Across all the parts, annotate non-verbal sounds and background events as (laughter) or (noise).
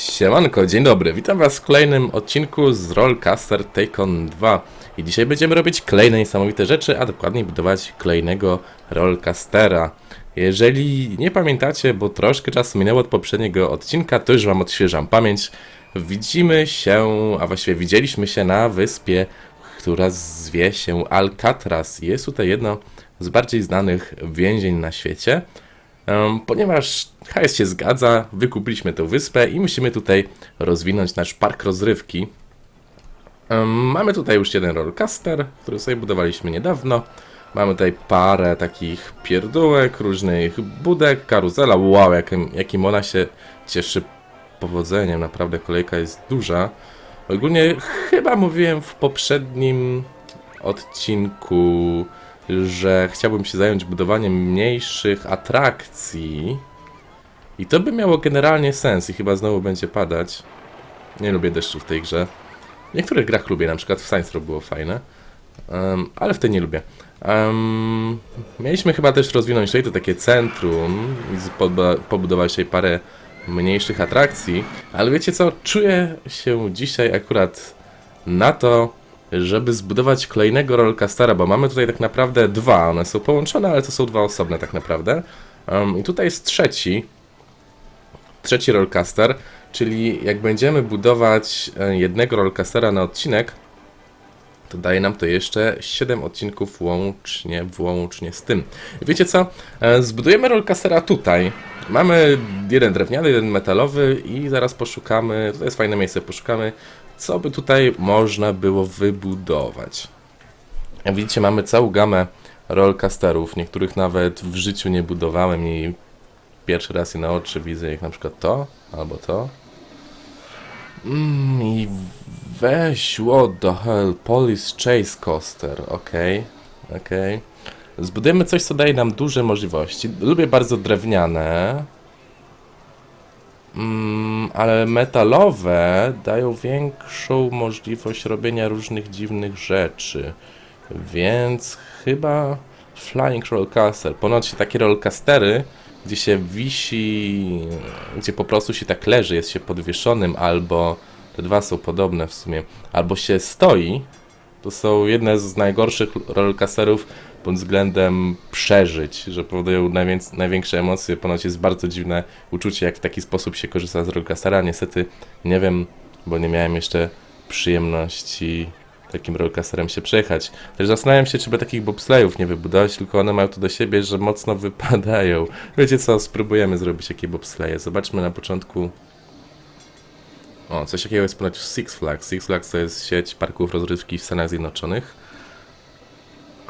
Siemanko, dzień dobry, witam was w kolejnym odcinku z Rollcaster Take On 2 i dzisiaj będziemy robić kolejne niesamowite rzeczy, a dokładniej budować kolejnego Rollcastera. Jeżeli nie pamiętacie, bo troszkę czasu minęło od poprzedniego odcinka, to już wam odświeżam pamięć. Widzimy się, a właściwie widzieliśmy się na wyspie, która zwie się Alcatraz. Jest tutaj jedno z bardziej znanych więzień na świecie. Ponieważ hajs się zgadza, wykupiliśmy tę wyspę i musimy tutaj rozwinąć nasz park rozrywki. Mamy tutaj już jeden rollcaster, który sobie budowaliśmy niedawno. Mamy tutaj parę takich pierdółek, różnych budek, karuzela. Wow, jakim, jakim ona się cieszy powodzeniem. Naprawdę kolejka jest duża. Ogólnie chyba mówiłem w poprzednim odcinku, że chciałbym się zająć budowaniem mniejszych atrakcji. I to by miało generalnie sens i chyba znowu będzie padać. Nie lubię deszczu w tej grze. W niektórych grach lubię, na przykład w Saints Row było fajne. Em, ale w tej nie lubię. Em, mieliśmy chyba też rozwinąć tutaj to takie centrum i pobudować tutaj parę mniejszych atrakcji. Ale wiecie co? Czuję się dzisiaj akurat na to, żeby zbudować kolejnego rollcastera, bo mamy tutaj tak naprawdę dwa. One są połączone, ale to są dwa osobne tak naprawdę. Um, I tutaj jest trzeci, trzeci rollcaster, czyli jak będziemy budować e, jednego rollcastera na odcinek, to daje nam to jeszcze 7 odcinków łącznie, włącznie z tym. Wiecie co? E, Zbudujemy rollcastera tutaj. Mamy jeden drewniany, jeden metalowy i zaraz poszukamy, to jest fajne miejsce, poszukamy, co by tutaj można było wybudować. Jak widzicie, mamy całą gamę rollcasterów, niektórych nawet w życiu nie budowałem i pierwszy raz je na oczy widzę, jak na przykład to, albo to. Mm, i weź, what the hell, Police Chase Coaster, okej, okej. Zbudujemy coś, co daje nam duże możliwości. Lubię bardzo drewniane, mm, ale metalowe dają większą możliwość robienia różnych dziwnych rzeczy. Więc chyba Flying Rollcaster. Się takie rollcastery, gdzie się wisi, gdzie po prostu się tak leży, jest się podwieszonym, albo te dwa są podobne w sumie, albo się stoi, to są jedne z najgorszych rollcasterów pod względem przeżyć, że powodują największe emocje. Ponoć jest bardzo dziwne uczucie, jak w taki sposób się korzysta z rollcastera. Niestety nie wiem, bo nie miałem jeszcze przyjemności takim rollcasterem się przejechać. Też zastanawiam się, czy by takich bobslejów nie wybudować, tylko one mają to do siebie, że mocno wypadają. Wiecie co, spróbujemy zrobić jakie bobsleje. Zobaczmy na początku. O, coś takiego jest ponoć w Six Flags. Six Flags to jest sieć parków rozrywki w Stanach Zjednoczonych.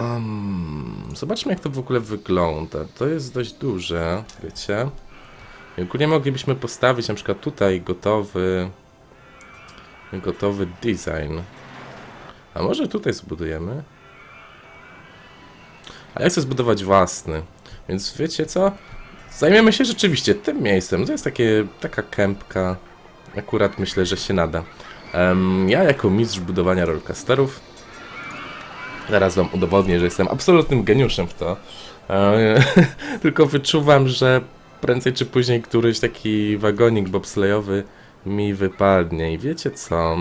Um, zobaczmy, jak to w ogóle wygląda. To jest dość duże, wiecie. I ogólnie moglibyśmy postawić na przykład tutaj gotowy gotowy design. A może tutaj zbudujemy? A ja chcę zbudować własny. Więc wiecie co? Zajmiemy się rzeczywiście tym miejscem. To jest takie, taka kępka. Akurat myślę, że się nada. Em, ja jako mistrz budowania rollcasterów Zaraz wam udowodnię, że jestem absolutnym geniuszem w to. E, (laughs) Tylko wyczuwam, że prędzej czy później któryś taki wagonik bobslejowy mi wypadnie. I wiecie co?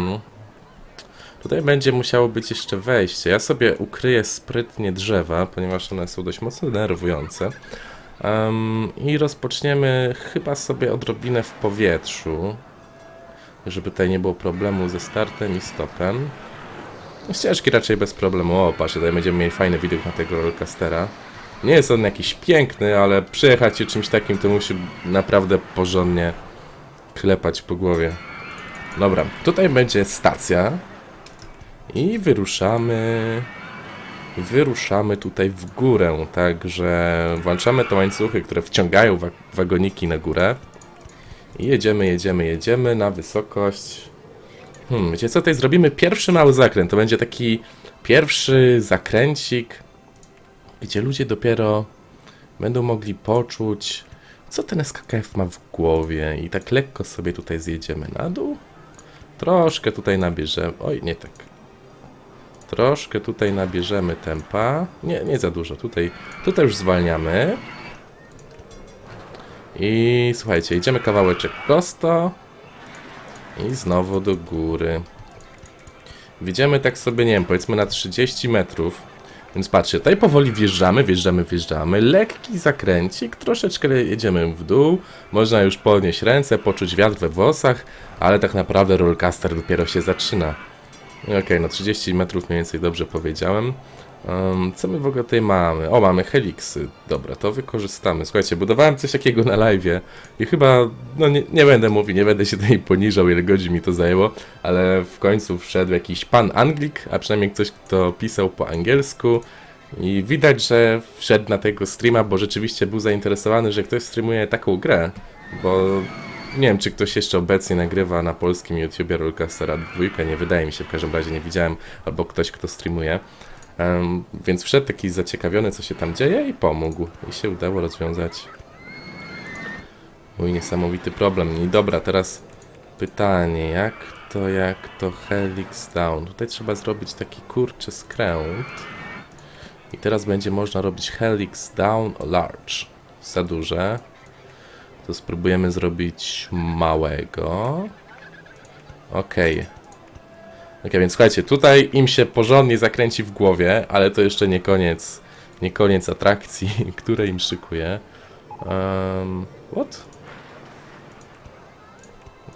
Tutaj będzie musiało być jeszcze wejście. Ja sobie ukryję sprytnie drzewa, ponieważ one są dość mocno denerwujące. Em, I rozpoczniemy chyba sobie odrobinę w powietrzu, żeby tutaj nie było problemu ze startem i stopem. Ścieżki raczej bez problemu. O, patrz, tutaj będziemy mieli fajny widok na tego rollcastera. Nie jest on jakiś piękny, ale przyjechać się czymś takim to musi naprawdę porządnie klepać po głowie. Dobra, tutaj będzie stacja. I wyruszamy. Wyruszamy tutaj w górę, także włączamy te łańcuchy, które wciągają wa wagoniki na górę. I jedziemy, jedziemy, jedziemy na wysokość Hmm, wiecie co, tutaj zrobimy pierwszy mały zakręt. To będzie taki pierwszy zakręcik, gdzie ludzie dopiero będą mogli poczuć, co ten SKKF ma w głowie. I tak lekko sobie tutaj zjedziemy na dół. Troszkę tutaj nabierzemy. Oj, nie tak. Troszkę tutaj nabierzemy tempa. Nie, nie za dużo. Tutaj, tutaj już zwalniamy. I słuchajcie, idziemy kawałeczek prosto. I znowu do góry. Wjedziemy tak sobie, nie wiem, powiedzmy na 30 metrów. Więc patrzcie, tutaj powoli wjeżdżamy, wjeżdżamy, wjeżdżamy. Lekki zakręcik, troszeczkę jedziemy w dół. Można już podnieść ręce, poczuć wiatr we włosach, ale tak naprawdę rollcaster dopiero się zaczyna. Okej, no 30 metrów mniej więcej dobrze powiedziałem. Um, co my w ogóle tutaj mamy? O, mamy heliksy. Dobra, to wykorzystamy. Słuchajcie, budowałem coś takiego na live i chyba, no nie, nie będę mówił, nie będę się tutaj poniżał, ile godzin mi to zajęło, ale w końcu wszedł jakiś pan Anglik, a przynajmniej ktoś, kto pisał po angielsku i widać, że wszedł na tego streama, bo rzeczywiście był zainteresowany, że ktoś streamuje taką grę, bo nie wiem, czy ktoś jeszcze obecnie nagrywa na polskim YouTubie Rollcastera 2, nie wydaje mi się, w każdym razie nie widziałem, albo ktoś, kto streamuje. Em, więc wszedł taki zaciekawiony, co się tam dzieje i pomógł. I się udało rozwiązać mój niesamowity problem. I dobra, teraz pytanie, jak to, jak to Helix Down? Tutaj trzeba zrobić taki kurczy skręt. I teraz będzie można robić Helix Down Large. Za duże. To spróbujemy zrobić małego. Okej. Okej, więc słuchajcie, tutaj im się porządnie zakręci w głowie, ale to jeszcze nie koniec, nie koniec atrakcji, (laughs) które im szykuje. Um, what?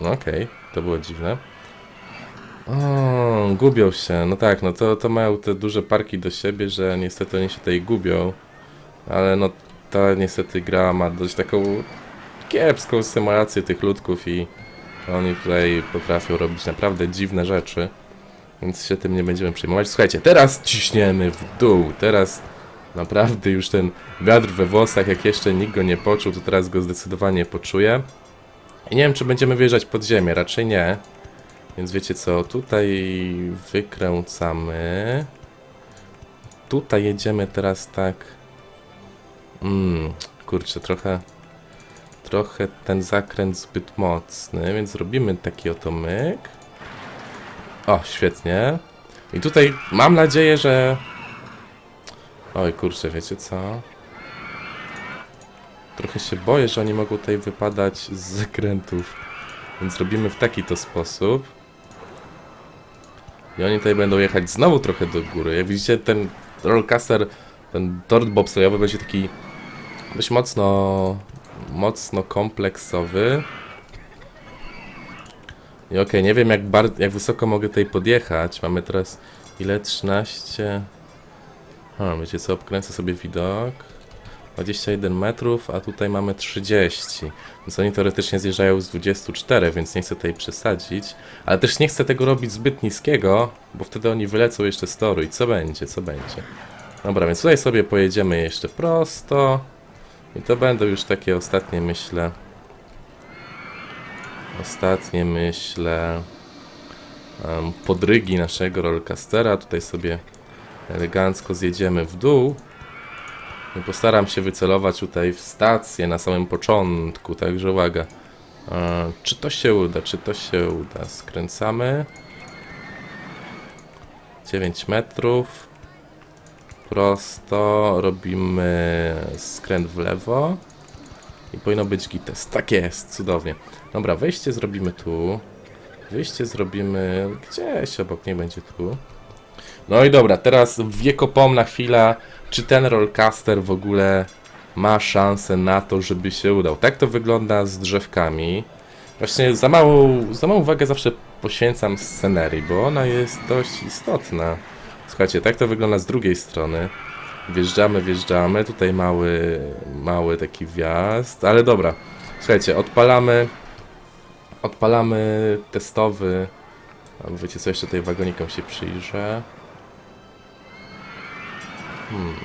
Okej, to było dziwne. O, gubią się. No tak, no to, to mają te duże parki do siebie, że niestety oni się tutaj gubią. Ale no ta niestety gra ma dość taką kiepską symulację tych ludków i oni tutaj potrafią robić naprawdę dziwne rzeczy. Więc się tym nie będziemy przejmować. Słuchajcie, teraz ciśniemy w dół. Teraz naprawdę już ten wiatr we włosach, jak jeszcze nikt go nie poczuł, to teraz go zdecydowanie poczuję. I nie wiem, czy będziemy wyjeżdżać pod ziemię, raczej nie. Więc wiecie co, tutaj wykręcamy. Tutaj jedziemy teraz tak. Mmm, kurczę, trochę. Trochę ten zakręt zbyt mocny, więc zrobimy taki oto myk. O, świetnie. I tutaj mam nadzieję, że... Oj, kurczę, wiecie co? Trochę się boję, że oni mogą tutaj wypadać z zakrętów. Więc robimy w taki to sposób. I oni tutaj będą jechać znowu trochę do góry. Jak widzicie, ten rollcaster, ten tort bobslejowy będzie taki dość mocno, mocno kompleksowy. I okej, nie wiem jak, bar- jak wysoko mogę tutaj podjechać. Mamy teraz ile? 13. A, wiecie co, obkręcę sobie widok. 21 metrów, a tutaj mamy 30. Więc oni teoretycznie zjeżdżają z 24, więc nie chcę tutaj przesadzić. Ale też nie chcę tego robić zbyt niskiego, bo wtedy oni wylecą jeszcze z toru i co będzie, co będzie. Dobra, więc tutaj sobie pojedziemy jeszcze prosto. I to będą już takie ostatnie, myślę, ostatnie, myślę, em, podrygi naszego rollcastera. Tutaj sobie elegancko zjedziemy w dół. I postaram się wycelować tutaj w stację na samym początku, także uwaga. E, czy to się uda, czy to się uda? Skręcamy. 9 metrów. Prosto. Robimy skręt w lewo. I powinno być gites. Tak jest, cudownie. Dobra, wejście zrobimy tu. Wyjście zrobimy gdzieś obok, nie będzie tu. No i dobra, teraz wiekopomna chwila. Czy ten rollcaster w ogóle ma szansę na to, żeby się udał? Tak to wygląda z drzewkami. Właśnie za małą, za małą uwagę zawsze poświęcam scenerii, bo ona jest dość istotna. Słuchajcie, tak to wygląda z drugiej strony. Wjeżdżamy, wjeżdżamy. Tutaj mały, mały taki wjazd, ale dobra. Słuchajcie, odpalamy. Odpalamy testowy. Wiecie co, jeszcze tutaj wagonikom się przyjrzę. Hmm.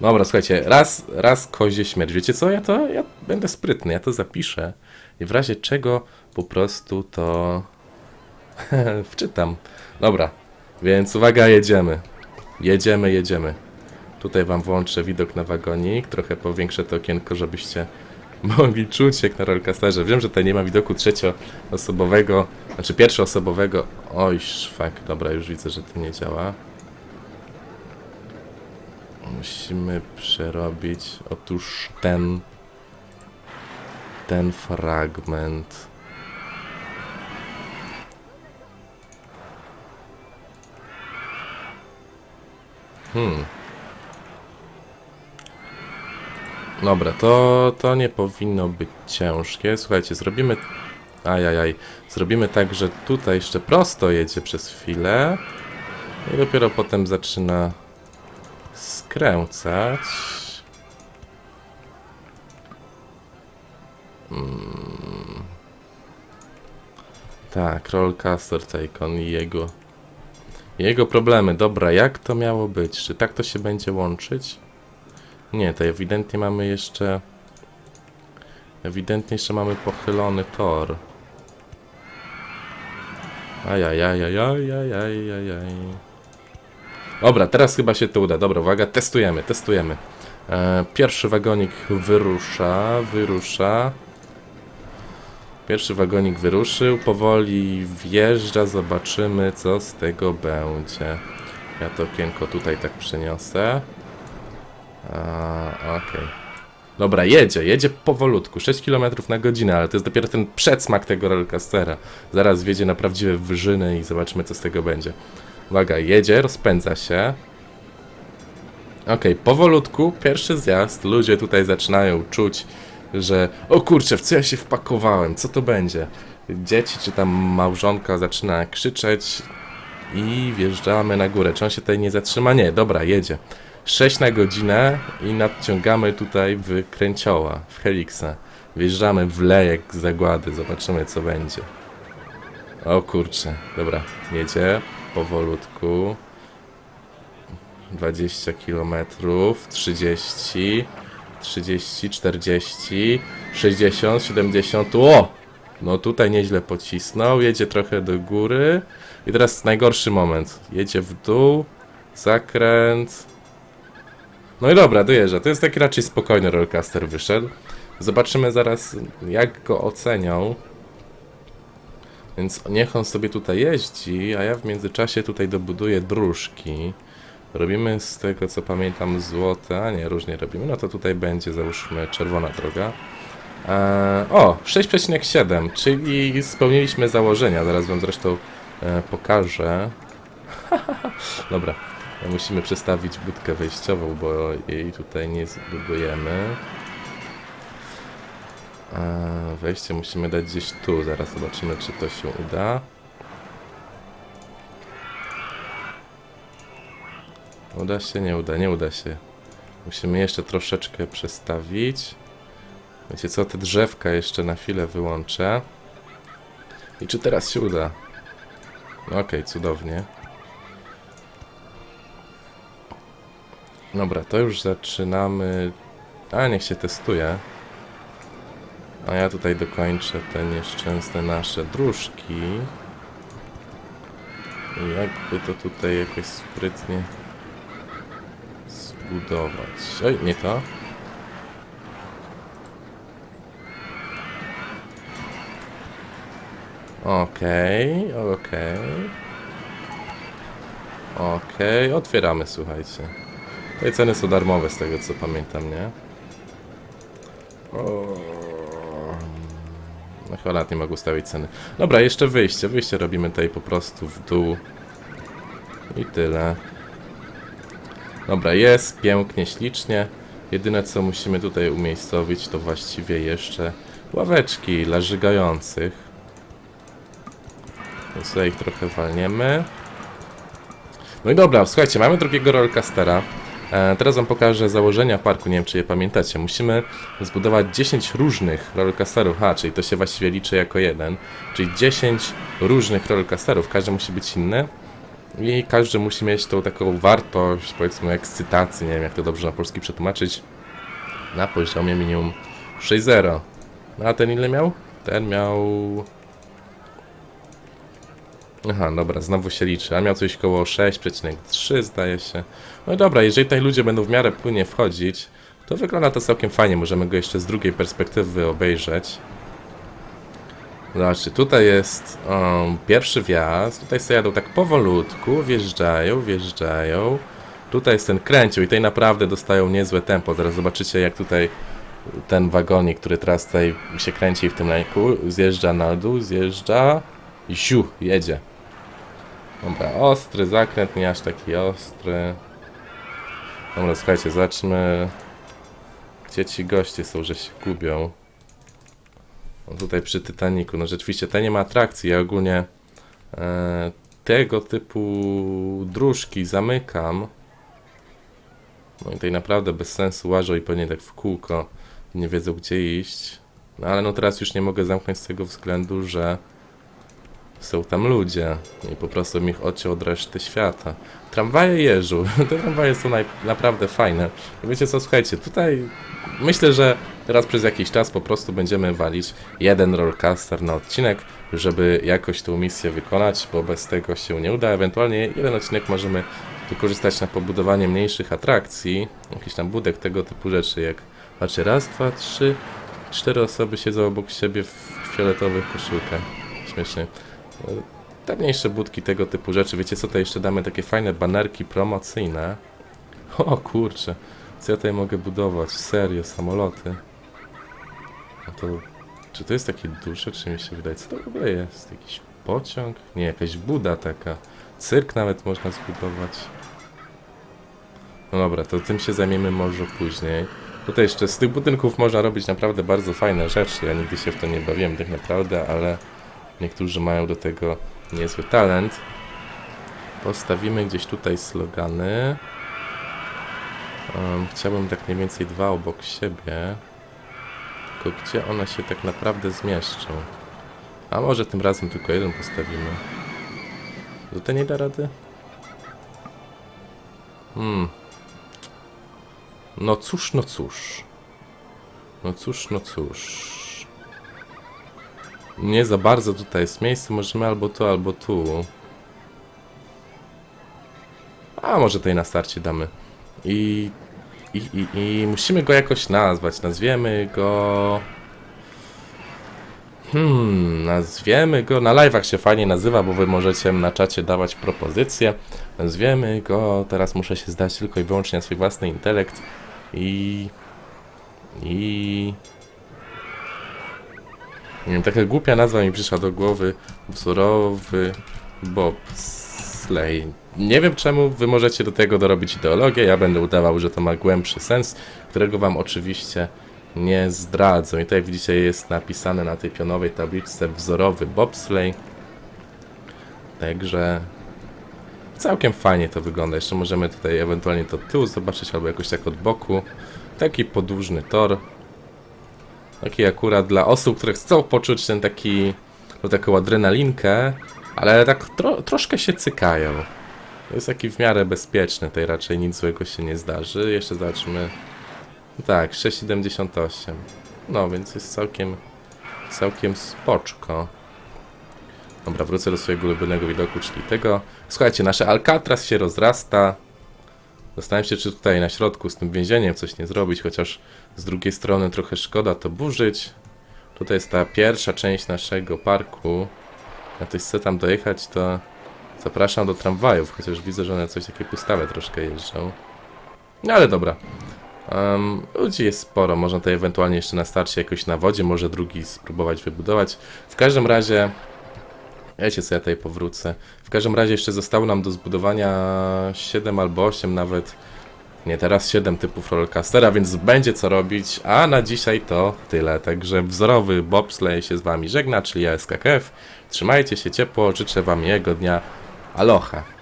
Dobra, słuchajcie, raz, raz kozie śmierć. Wiecie co, ja to, ja będę sprytny, ja to zapiszę. I w razie czego po prostu to (laughs) wczytam. Dobra, więc uwaga, jedziemy. Jedziemy, jedziemy. Tutaj wam włączę widok na wagonik, trochę powiększę to okienko, żebyście (laughs) mogli czuć jak na rollcasterze. Wiem, że tutaj nie ma widoku trzecioosobowego, znaczy pierwszoosobowego. Oj, szwak, dobra, już widzę, że to nie działa. Musimy przerobić, otóż ten, ten fragment. Hmm. Dobra, to, to nie powinno być ciężkie. Słuchajcie, zrobimy... Ajajaj. Zrobimy tak, że tutaj jeszcze prosto jedzie przez chwilę. I dopiero potem zaczyna skręcać. Mm. Tak, Rollcaster Tycoon i jego jego problemy. Dobra, jak to miało być? Czy tak to się będzie łączyć? Nie, to ewidentnie mamy jeszcze... Ewidentnie jeszcze mamy pochylony tor. Ajajajajajajajajaj. Dobra, teraz chyba się to uda. Dobra, uwaga, testujemy, testujemy. E, pierwszy wagonik wyrusza, wyrusza. Pierwszy wagonik wyruszył, powoli wjeżdża, zobaczymy co z tego będzie. Ja to okienko tutaj tak przeniosę. Okej. Dobra, jedzie, jedzie powolutku, 6 km na godzinę, ale to jest dopiero ten przedsmak tego rollcastera. Zaraz wjedzie na prawdziwe wyżyny i zobaczymy co z tego będzie. Uwaga, jedzie, rozpędza się. Okej, powolutku, pierwszy zjazd, ludzie tutaj zaczynają czuć, że o kurczę, w co ja się wpakowałem, co to będzie? Dzieci czy tam małżonka zaczyna krzyczeć i wjeżdżamy na górę. Czy on się tutaj nie zatrzyma? Nie, dobra, jedzie. 6 na godzinę i nadciągamy tutaj w kręcioła, w helixa. Wjeżdżamy w lejek zagłady, zobaczymy co będzie. O kurczę, dobra, jedzie powolutku. 20 km, 30, 30, 40, 60, 70. O! No tutaj nieźle pocisnął, jedzie trochę do góry. I teraz najgorszy moment. Jedzie w dół, zakręt. No i dobra, dojeżdża. To jest taki raczej spokojny rollcaster wyszedł. Zobaczymy zaraz, jak go ocenią. Więc niech on sobie tutaj jeździ, a ja w międzyczasie tutaj dobuduję dróżki. Robimy z tego co pamiętam złote, a nie, różnie robimy. No to tutaj będzie załóżmy czerwona droga. Eee, o, 6,7, czyli spełniliśmy założenia. Zaraz wam zresztą e, pokażę. (laughs) Dobra, musimy przestawić budkę wejściową, bo jej tutaj nie zbudujemy. Eee, wejście musimy dać gdzieś tu. Zaraz zobaczymy, czy to się uda. Uda się? Nie uda, nie uda się. Musimy jeszcze troszeczkę przestawić. Wiecie co, te drzewka jeszcze na chwilę wyłączę. I czy teraz się uda? No okej, cudownie. Dobra, to już zaczynamy... A, niech się testuje. A ja tutaj dokończę te nieszczęsne nasze dróżki. I jakby to tutaj jakoś sprytnie zbudować. Oj, nie to. Okej, okej. Okej, otwieramy, słuchajcie. Te ceny są darmowe z tego co pamiętam, nie? O... No nawet nie mogę ustawić ceny. Dobra, jeszcze wyjście. Wyjście robimy tutaj po prostu w dół. I tyle. Dobra, jest pięknie, ślicznie. Jedyne co musimy tutaj umiejscowić to właściwie jeszcze ławeczki dla żygających. Więc tutaj ich trochę walniemy. No i dobra, słuchajcie, mamy drugiego rollcastera. E, teraz wam pokażę założenia parku, nie wiem czy je pamiętacie. Musimy zbudować 10 różnych rollcasterów, a czyli to się właściwie liczy jako jeden. Czyli 10 różnych rollcasterów, każdy musi być inny. I każdy musi mieć tą taką wartość, powiedzmy ekscytacji, nie wiem jak to dobrze na polski przetłumaczyć, na poziomie minimum 6.0. No a ten ile miał? Ten miał... Aha, dobra, znowu się liczy, a miał coś koło 6,3 zdaje się. No i dobra, jeżeli tutaj ludzie będą w miarę płynnie wchodzić, to wygląda to całkiem fajnie, możemy go jeszcze z drugiej perspektywy obejrzeć. Zobaczcie, tutaj jest um, pierwszy wjazd, tutaj sobie jadą tak powolutku, wjeżdżają, wjeżdżają. Tutaj jest ten kręcił i tutaj naprawdę dostają niezłe tempo. Zaraz zobaczycie jak tutaj ten wagonik, który teraz tutaj się kręci w tym lejku, zjeżdża na dół, zjeżdża i siu, jedzie. Dobra, ostry zakręt, nie aż taki ostry. Dobra, słuchajcie, zacznę. Gdzie ci goście są, że się gubią? No tutaj przy Titaniku, no rzeczywiście to nie ma atrakcji, ja ogólnie e, tego typu dróżki zamykam. No i tutaj naprawdę bez sensu łażą i pewnie tak w kółko nie wiedzą gdzie iść. No ale no teraz już nie mogę zamknąć z tego względu, że są tam ludzie i po prostu mi ich odciął od reszty świata. Tramwaje jeżdżą, (laughs) te tramwaje są naprawdę fajne. I wiecie co, słuchajcie, tutaj myślę, że teraz przez jakiś czas po prostu będziemy walić jeden rollcaster na odcinek, żeby jakoś tą misję wykonać, bo bez tego się nie uda. Ewentualnie jeden odcinek możemy wykorzystać na pobudowanie mniejszych atrakcji, jakichś tam budek, tego typu rzeczy, jak patrzcie, raz, dwa, trzy, cztery osoby siedzą obok siebie w fioletowych koszulkach. Śmiesznie. Te mniejsze budki, tego typu rzeczy. Wiecie co, to jeszcze damy takie fajne banerki promocyjne. (laughs) O kurczę, co ja tutaj mogę budować? Serio, samoloty. No to, czy to jest takie duże, czy mi się wydaje? Co to w ogóle jest? Jakiś pociąg? Nie, jakaś buda taka. Cyrk nawet można zbudować. No dobra, to tym się zajmiemy może później. Tutaj jeszcze z tych budynków można robić naprawdę bardzo fajne rzeczy. Ja nigdy się w to nie bawiłem tak naprawdę, ale niektórzy mają do tego niezły talent. Postawimy gdzieś tutaj slogany. Um, chciałbym tak mniej więcej dwa obok siebie. Tylko gdzie one się tak naprawdę zmieszczą? A może tym razem tylko jeden postawimy. Tutaj nie da rady? Hmm. No cóż, no cóż. No cóż, no cóż. Nie za bardzo tutaj jest miejsce, możemy albo tu, albo tu. A może tutaj na starcie damy. I, i, i, i musimy go jakoś nazwać. Nazwiemy go... Hmm, nazwiemy go... Na live'ach się fajnie nazywa, bo wy możecie na czacie dawać propozycje. Nazwiemy go... Teraz muszę się zdać tylko i wyłącznie na swój własny intelekt. I... I... Nie wiem, taka głupia nazwa mi przyszła do głowy. Wzorowy bobsleigh. Nie wiem czemu wy możecie do tego dorobić ideologię, ja będę udawał, że to ma głębszy sens, którego wam oczywiście nie zdradzę. I tutaj widzicie jest napisane na tej pionowej tabliczce wzorowy bobsleigh. Także całkiem fajnie to wygląda. Jeszcze możemy tutaj ewentualnie to od tyłu zobaczyć, albo jakoś tak od boku. Taki podłużny tor. Taki akurat dla osób, które chcą poczuć ten taki, taką adrenalinkę, ale tak tro, troszkę się cykają. Jest taki w miarę bezpieczny, tutaj raczej nic złego się nie zdarzy. Jeszcze zobaczmy. Tak, 6,78. No, więc jest całkiem, całkiem spoczko. Dobra, wrócę do swojego ulubionego widoku, czyli tego. Słuchajcie, nasze Alcatraz się rozrasta. Zastanawiam się, czy tutaj na środku z tym więzieniem coś nie zrobić, chociaż z drugiej strony trochę szkoda to burzyć. Tutaj jest ta pierwsza część naszego parku. Jak ktoś chce tam dojechać, to zapraszam do tramwajów, chociaż widzę, że one coś takie pustawe troszkę jeżdżą. No ale dobra. Um, ludzi jest sporo, można tutaj ewentualnie jeszcze na starcie jakoś na wodzie, może drugi spróbować wybudować. W każdym razie, wiecie co, ja tutaj powrócę. W każdym razie jeszcze zostało nam do zbudowania 7 albo 8 nawet, nie teraz 7 typów rollcastera, więc będzie co robić, a na dzisiaj to tyle. Także wzorowy bobsleigh się z wami żegna, czyli ja SKKF. Trzymajcie się ciepło, życzę wam miłego dnia. Aloha!